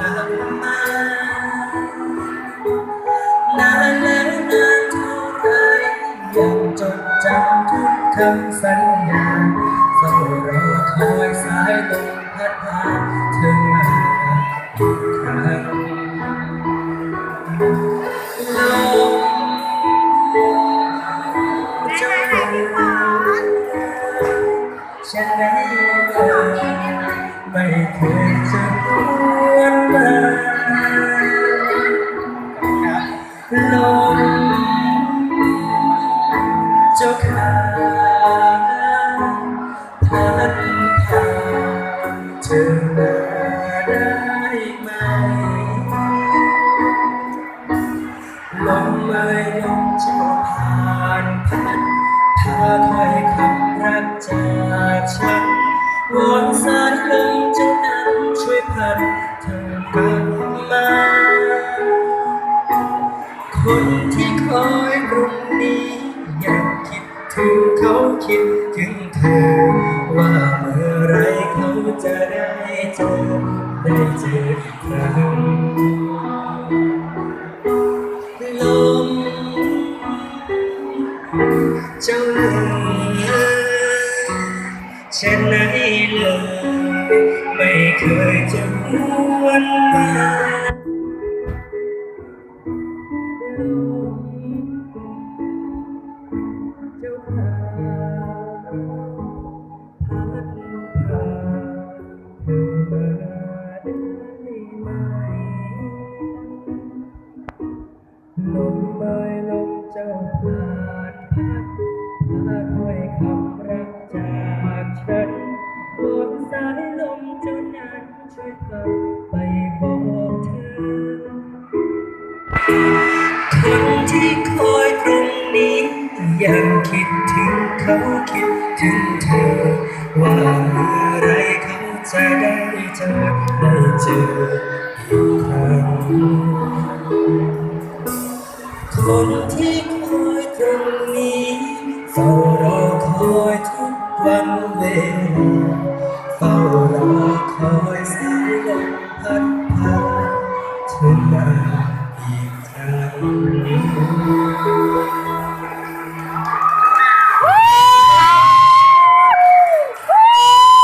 มานานแล้วนานเท่าไรยังจดจำทุกคำสัญญาเฝ้ารอคอยสายลมพัดพาเธอมาอีกครั้งลมเจ้าฉันไม่เคยไม่เคยจะากฉันวอนสายลมจ้านั้นช่วยพัดเธอกลับมา คนที่คอยตรงนี้ยังคิดถึงเขาคิดถึงเธอ ว่าเมื่อไรเขาจะได้เจอ ได้เจออีกครั้ง ฉันไหนเลย ไม่เคยจะหวนมา ช่วยพาไปบอกเธอ คนที่คอยตรงนี้ ยังคิดถึงเขาคิดถึงเธอ ว่าเมื่อไรเขาจะได้เจอได้เจออีกครั้งคนที่คอยตรงนี้เฝ้ารอคอยทุกวันเวลาเฝ้ารอคอย Amen.